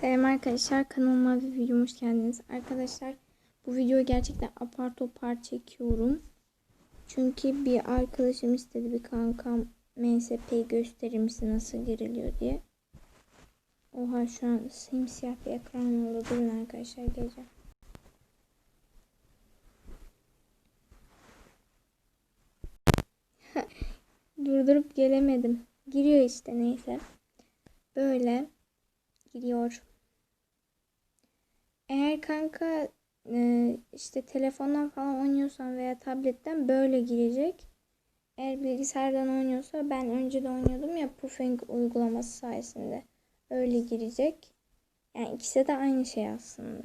Selam arkadaşlar kanalıma ve videoma hoş geldiniz. Arkadaşlar bu videoyu gerçekten apar topar çekiyorum. Çünkü bir arkadaşım istedi bir kankam MSP'yi gösterir nasıl giriliyor diye. Oha şu an simsiyah bir ekran oldu. Durun arkadaşlar geleceğim. Durdurup gelemedim. Giriyor işte neyse. Böyle giriyor. Eğer kanka e, işte telefondan falan oynuyorsan veya tabletten böyle girecek. Eğer bilgisayardan oynuyorsa ben önce de oynuyordum ya Puffing uygulaması sayesinde. Öyle girecek. Yani ikisi de aynı şey aslında.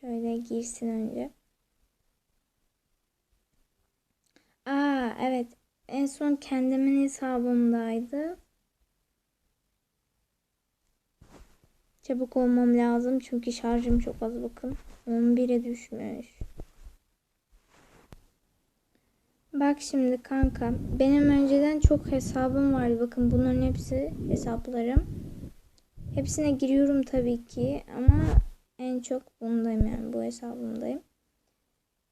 Şöyle girsin önce. Aa evet. En son kendimin hesabımdaydı. Çabuk olmam lazım çünkü şarjım çok az bakın. 11'e düşmüş. Bak şimdi kanka. Benim önceden çok hesabım vardı. Bakın bunların hepsi hesaplarım. Hepsine giriyorum tabii ki ama en çok bundayım yani bu hesabımdayım.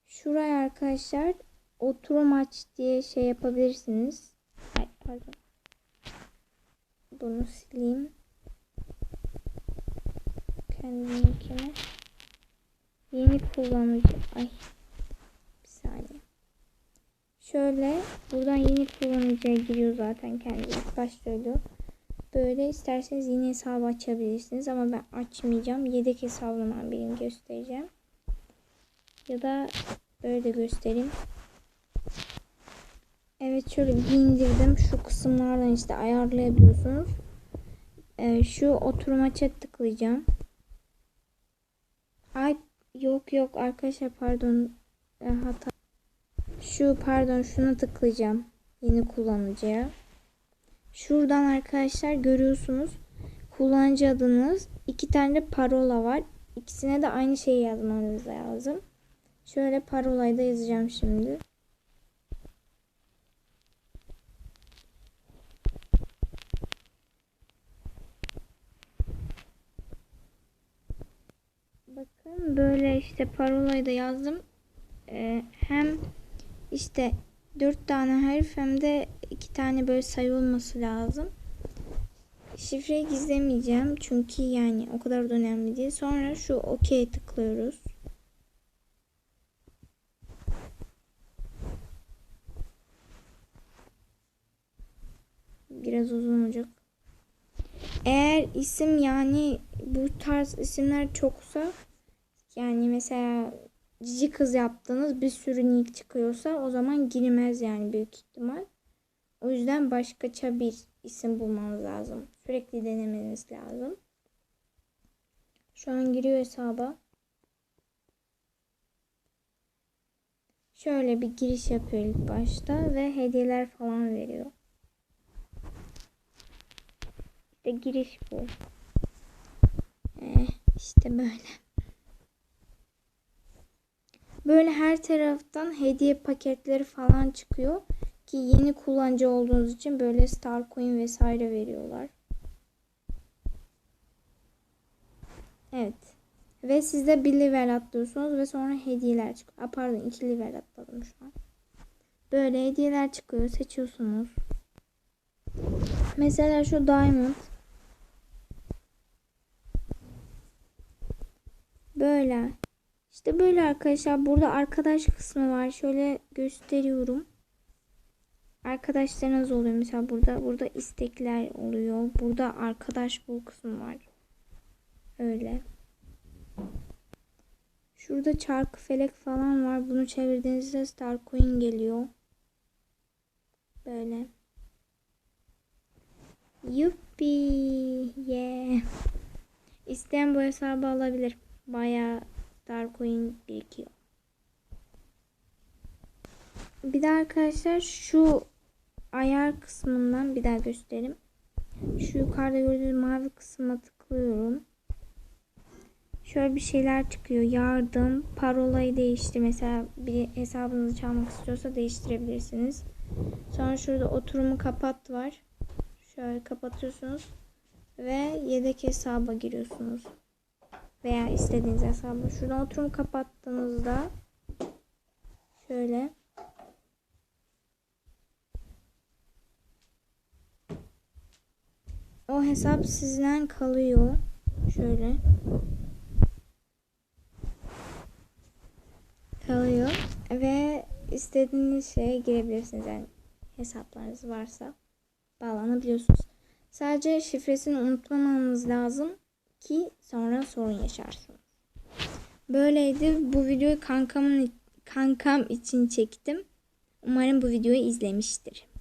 Şuraya arkadaşlar oturum aç diye şey yapabilirsiniz. Ay pardon. Bunu sileyim kendiminkini. Yeni kullanıcı. Ay. Bir saniye. Şöyle buradan yeni kullanıcıya giriyor zaten. Baş söylüyor. Böyle isterseniz yeni hesabı açabilirsiniz ama ben açmayacağım. Yedek hesabımdan birini göstereceğim. Ya da böyle göstereyim. Evet şöyle indirdim. Şu kısımlardan işte ayarlayabiliyorsunuz. Ee, şu oturuma chat tıklayacağım. Ay yok yok arkadaşlar pardon e, hata. Şu pardon şuna tıklayacağım. Yeni kullanıcıya. Şuradan arkadaşlar görüyorsunuz. Kullanıcı adınız. iki tane de parola var. İkisine de aynı şeyi yazmanız lazım. Şöyle parolayı da yazacağım şimdi. Bakın böyle işte parolayı da yazdım. Ee, hem işte dört tane harf hem de iki tane böyle sayı olması lazım. Şifreyi gizlemeyeceğim çünkü yani o kadar da önemli değil. Sonra şu OK tıklıyoruz. Biraz uzun olacak. Eğer isim yani bu tarz isimler çoksa yani mesela cici kız yaptığınız bir sürü nick çıkıyorsa o zaman girmez yani büyük ihtimal. O yüzden başkaça bir isim bulmanız lazım. Sürekli denemeniz lazım. Şu an giriyor hesaba. Şöyle bir giriş yapıyor ilk başta ve hediyeler falan veriyor. İşte giriş bu. Eh, işte böyle. Böyle her taraftan hediye paketleri falan çıkıyor. Ki yeni kullanıcı olduğunuz için böyle Star Coin vesaire veriyorlar. Evet. Ve siz de bir level atlıyorsunuz ve sonra hediyeler çıkıyor. A, pardon iki level atladım şu an. Böyle hediyeler çıkıyor. Seçiyorsunuz. Mesela şu Diamond. Böyle. İşte böyle arkadaşlar. Burada arkadaş kısmı var. Şöyle gösteriyorum. Arkadaşlarınız oluyor. Mesela burada burada istekler oluyor. Burada arkadaş bul kısmı var. Öyle. Şurada çarkı felek falan var. Bunu çevirdiğinizde Star Coin geliyor. Böyle. Yuppi. Yeah. İsteyen bu hesabı alabilir. Bayağı Starcoin birikiyor. Bir de arkadaşlar şu ayar kısmından bir daha göstereyim. Şu yukarıda gördüğünüz mavi kısma tıklıyorum. Şöyle bir şeyler çıkıyor. Yardım, parolayı değiştir. Mesela bir hesabınızı çalmak istiyorsa değiştirebilirsiniz. Sonra şurada oturumu kapat var. Şöyle kapatıyorsunuz. ve yedek hesaba giriyorsunuz. Veya istediğiniz hesaba. Şuradan oturum kapattığınızda şöyle o hesap sizden kalıyor. Şöyle. Kalıyor ve istediğiniz şeye girebilirsiniz. Yani hesaplarınız varsa bağlanabiliyorsunuz. Sadece şifresini unutmamanız lazım ki sonra sorun yaşarsınız. Böyleydi. Bu videoyu kankamın kankam için çektim. Umarım bu videoyu izlemiştir.